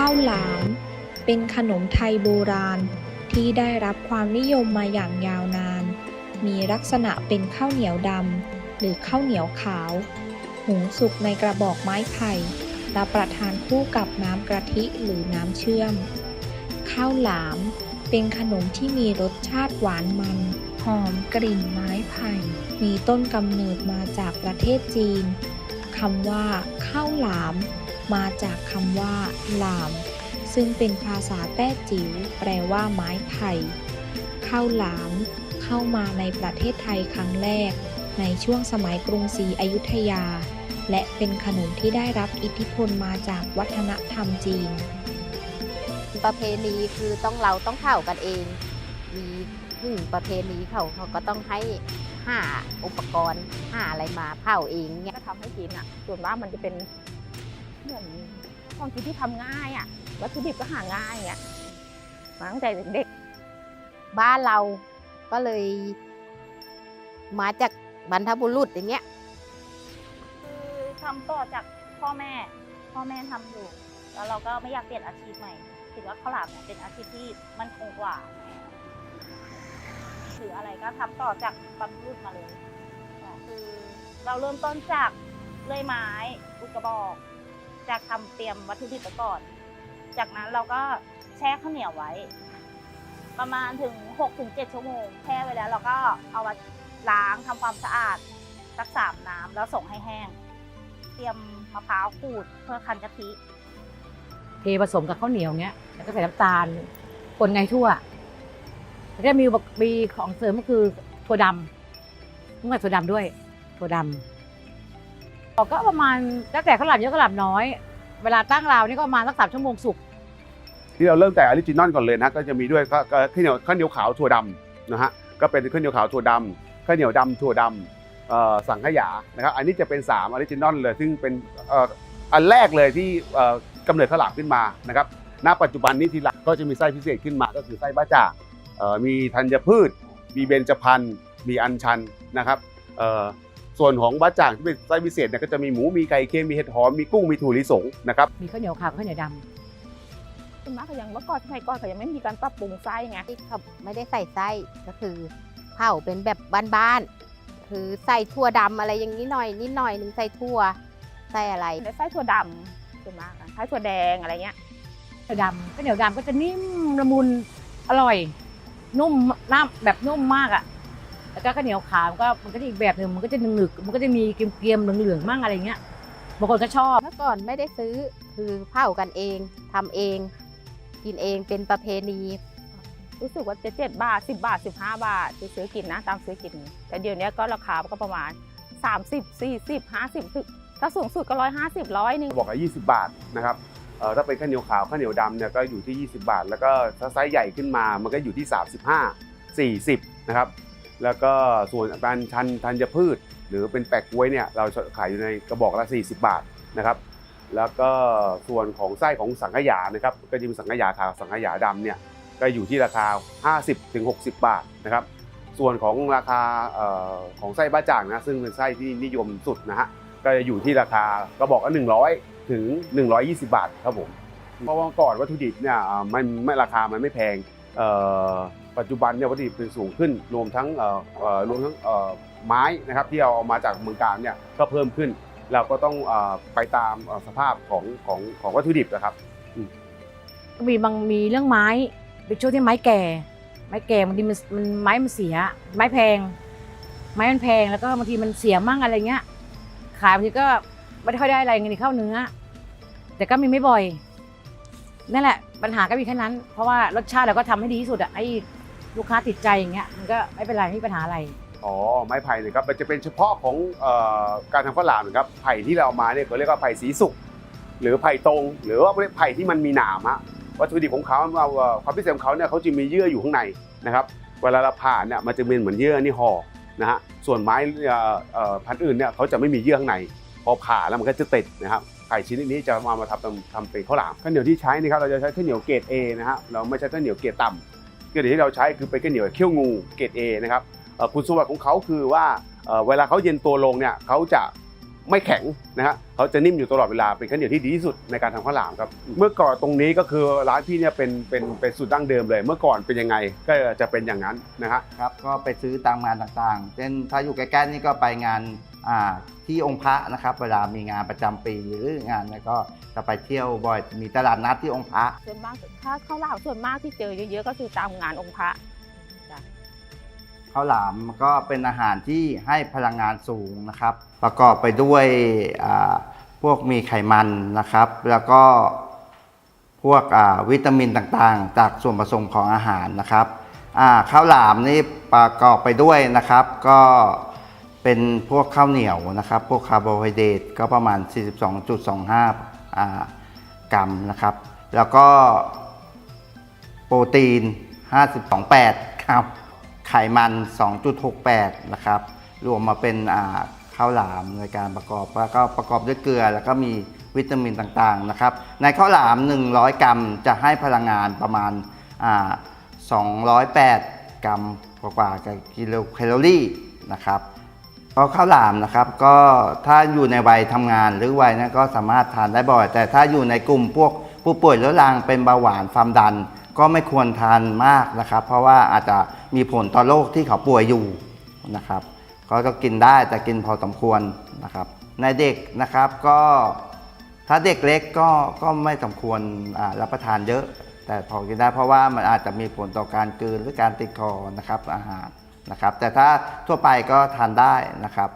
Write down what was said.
้าวหลาม เป็นขนมไทยโบราณ ที่ได้รับความนิยมมาอย่างยาวนาน มีลักษณะเป็นข้าวเหนียวดำหรือข้าวเหนียวขาว หุงสุกในกระบอกไม้ไผ่รับประทานคู่กับน้ำกะทิหรือน้ำเชื่อม ข้าวหลามเป็นขนมที่มีรสชาติหวานมัน หอมกลิ่นไม้ไผ่ มีต้นกำเนิดมาจากประเทศจีนคำว่า ข้าวหลาม มาจากคำว่าหลาม ซึ่งเป็นภาษาแต้จิ๋วแปลว่าไม้ไผ่ข้าวหลาม เข้ามาในประเทศไทยครั้งแรก ในช่วงสมัยกรุงศรีอยุธยา และเป็นขนมที่ได้รับอิทธิพลมาจากวัฒนธรรมจีน ประเพณีคือต้องเราต้องเผากันเอง มีถึงประเพณีเขาเขาก็ต้องให้หาอุปกรณ์หาอะไรมาเผาเองเนี่ยก็ทำให้กินอะ ส่วนมากมันจะเป็น เหมือนของกินที่ทำง่ายอะวัตถุดิบก็หาง่ายเงี้ยมาตั้งแต่เด็กบ้านเราก็เลย มาจากบรรพบุรุษอย่างเงี้ยคือทำต่อจากพ่อแม่ พ่อแม่ทำอยู่ แล้วเราก็ไม่อยากเปลี่ยนอาชีพใหม่คิดว่าข้าวหลามเนี่ยเป็นอาชีพที่มั่นคงกว่าหรืออะไรก็ทำต่อจากบรรพบุรุษมาเลยคือเราเริ่มต้นจากเลื่อยไม้อุดกระบอก จากทำเตรียมวัตถุดิบไปก่อน จากนั้นเราก็แช่ข้าวเหนียวไว้ ประมาณถึง6ถึง7ชั่วโมงแช่ไว้แล้วเราก็เอามาล้างทำความสะอาดสักสามน้ำแล้วส่งให้แห้ง เตรียมมะพร้าวขูดเพื่อคั้นกะทิเทผสมกับข้าวเหนียวเนี้ยแล้วก็ใส่น้ำตาลคนไงทั่วแล้วก็มีมีของเสริมก็คือถั่วดำต้องใส่ถั่วดำด้วยถั่วดำ ก็ประมาณตั้งแต่ข้าหลามเยอะข้าหลามน้อย เวลาตั้งราวนี่ก็ประมาณสักสามชั่วโมงสุกที่เราเริ่มแต่ออริจินอลก่อนเลยนะก็จะมีด้วยก็ข้าวเหนียวข้าวเหนียวขาวถั่วดำนะฮะก็เป็นข้าวเหนียวขาวถั่วดำข้าวเหนียวดำถั่วดำเอ่อสังขยานะครับอันนี้จะเป็น3ออริจินอลเลย ซึ่งเป็นอ,อันแรกเลยที่เอ่อกำเนิดข้าวหลามขึ้นมานะครับณปัจจุบันนี้ทีหลังก็จะมีไส้พิเศษขึ้นมา ก็คือไส้บ้าจ่ามีธัญพืช มีเบญจพรรณมีอัญชันนะครับ ส่วนของบ้าจ่างที่เป็นไส้พิเศษเนี่ยก็จะมีหมูมีไก่เค็มมีเห็ดหอมมีกุ้งมีถั่วลิสงนะครับมีข้าวเหนียวขาวกับข้าวเหนียวดำส่วนมากก็ยังเมื่อก่อนสมัยก่อนเขายังไม่มีการปรับปรุงไส้ไงที่เขาไม่ได้ใส่ไส้ก็คือเผาเป็นแบบบ้านๆคือใส่ถั่วดำอะไรอย่างนี้หน่อยนิดหน่อยหนึ่งใส่ถั่วใส่อะไรในไส้ถั่วดำส่วนมากอะไส้ถั่วแดงอะไรเงี้ยข้าวเหนียวดำข้าวเหนียวดำก็จะนิ่มละมุนอร่อย นุ่มน้ำแบบนุ่มมากอะ แล้วก็ข้าวเหนียวขาวมันก็มันก็จะอีกแบบหนึ่งมันก็จะหนึบๆมันก็จะมีเกรียมๆเหลืองๆมั่งอะไรเงี้ยบางคนก็ชอบ เมื่อก่อนไม่ได้ซื้อคือเผากันเองทำเอง กินเองเป็นประเพณี รู้สึกว่าจะเจ็ดบาทสิบาทสิบห้าบาทที่ซื้อกินนะตามซื้อกิน แต่เดี๋ยวนี้ก็ราคาก็ประมาณ30 40 50ถ้าสูงสุดก็ร้อยห้าสิบร้อยหนึ่งบอกว่า20 บาทนะครับเอ่อถ้าเป็นข้าวเหนียวขาวข้าวเหนียวดำเนี่ยก็อยู่ที่ 20 บาท แล้วก็ถ้าไซส์ใหญ่ขึ้นมามันก็อยู่ที่ 35 40นะครับ แล้วก็ส่วนอันชันธัญพืช หรือเป็นแปะกล้วยเนี่ยเราขายอยู่ในกระบอกละ 40 บาทนะครับ แล้วก็ส่วนของไส้ของสังขยานะครับก็จะมีสังขยาขาวสังขยาดำเนี่ยก็อยู่ที่ราคา 50ถึง60 บาทนะครับ ส่วนของราคาออของไส้บ้าจ่างนะซึ่งเป็นไส้ที่นิยมสุดนะฮะก็จะอยู่ที่ราคากระบอกละ100 ถึง 120 บาทครับผมเพราะว่าก่อนวัตถุดิบเนี่ยมันไม่ราคามันไม่แพงเออ ปัจจุบันเนี่ยวัตถุดิบเป็นสูงขึ้นรวมทั้งเอ่อรวมทั้งเอ่อไม้นะครับที่เอาเอามาจากเมืองการเนี่ยก็เพิ่มขึ้น เราก็ต้องไปตามสภาพของของของวัตถุดิบนะครับมีบางมีเรื่องไม้เป็นช่วงที่ไม้แก่ ไม้แก่บางทีมันมันไม้มันเสีย ไม้แพง ไม้มันแพงแล้วก็บางทีมันเสียมั่งอะไรเงี้ยขายบางทีก็ไม่ค่อยได้อะไรเงินเข้าเนื้อ แต่ก็มีไม่บ่อยนั่นแหละปัญหาก็มีแค่นั้น เพราะว่ารสชาติเราก็ทำให้ดีที่สุดอะให้ ลูกค้าติดใจอย่างเงี้ยมันก็ไม่เป็นไรไม่มีปัญหาอะไร อ๋อไม้ไผ่เนี่ยครับมันจะเป็นเฉพาะของเอ่อการทำข้าวหลามนะครับไผ่ที่เราเอามาเนี่ยเขาเรียกว่าไผ่สีสุกหรือไผ่ตรง หรือว่าไผ่ที่มันมีหนามะวัตถุดิบของเขาเอ่อความพิเศษของเขาเนี่ยเขาจะมีเยื่ออยู่ข้างในนะครับเวลาเราผ่าเนี่ยมันจะเป็นเหมือนเยื่อนี่ห่อนะฮะส่วนไม้เอ่อเอ่อพันธุ์อื่นเนี่ยเขาจะไม่มีเยื่อข้างใน พอผ่าแล้วมันก็จะติดนะครับไผ่ชนิดนี้จะมามาทำทำทำเป็นข้าวหลามข้าวเหนียวที่ใช้นะครับเราจะใช้ข้าวเหนียวเกรด A นะฮะเราไม่ใช้ข้าวเหนียวเกรดต่ำข้า เกล็ดที่เราใช้คือเป็นข้าวเหนียวเขี้ยวงูเกรด A นะครับคุณสมบัติของเขาคือว่าเวลาเขาเย็นตัวลงเนี่ยเขาจะ ไม่แข็งนะฮะเขาจะนิ่มอยู่ตลอดเวลาเป็นข้าวเหนียวที่ดีที่สุดในการทำข้าวหลามครับเมื่อก่อนตรงนี้ก็คือร้านพี่เนี่ยเป็นเป็นเป็นสูตรดั้งเดิมเลย เมื่อก่อนเป็นยังไงก็จะเป็นอย่างนั้นนะฮะครับก็ไปซื้อตามงานต่างๆ เช่นถ้าอยู่ใกล้ๆนี่ก็ไปงานอ่าที่องค์พระนะครับ เวลามีงานประจำปีหรืองานแล้วก็จะไปเที่ยวบ่อยมีตลาดนัดที่องค์พระ ส่วนมากถ้าข้าวหลามส่วนมากที่เจอเยอะๆก็คือตามงานองค์พระ ข้าวหลามก็เป็นอาหารที่ให้พลังงานสูงนะครับ ประกอบไปด้วยพวกมีไขมันนะครับ แล้วก็พวกวิตามินต่างๆ จากส่วนผสมของอาหารนะครับข้าวหลามนี่ประกอบไปด้วยนะครับ ก็เป็นพวกข้าวเหนียวนะครับ พวกคาร์โบไฮเดรตก็ประมาณ 42.25อ่ากรัมนะครับ แล้วก็โปรตีน 52.8ครับ ไขมัน 2.68 นะครับ รวมมาเป็นข้าวหลามในการประกอบ แล้วก็ประกอบด้วยเกลือ แล้วก็มีวิตามินต่างๆนะครับ ในข้าวหลาม 100 กรัมจะให้พลังงานประมาณอ่า208 กรัมกว่าๆกับกิโลแคลอรี่นะครับพราะข้าวหลามนะครับก็ถ้าอยู่ในวัยทำงานหรือวัยนั้นก็สามารถทานได้บ่อย แต่ถ้าอยู่ในกลุ่มพวกผู้ป่วยเรื้อรังเป็นเบาหวานความดัน ก็ไม่ควรทานมากนะครับ เพราะว่าอาจจะ มีผลต่อโรคที่เขาป่วยอยู่นะครับก็ก็กินได้แต่กินพอสมควรนะครับ ในเด็กนะครับก็ถ้าเด็กเล็กก็ก็ไม่สมควรรับประทานเยอะ แต่พอกินได้เพราะว่ามันอาจจะมีผลต่อการกืนหรือการติดคอนะครับอาหารนะครับ แต่ถ้าทั่วไปก็ทานได้นะครับ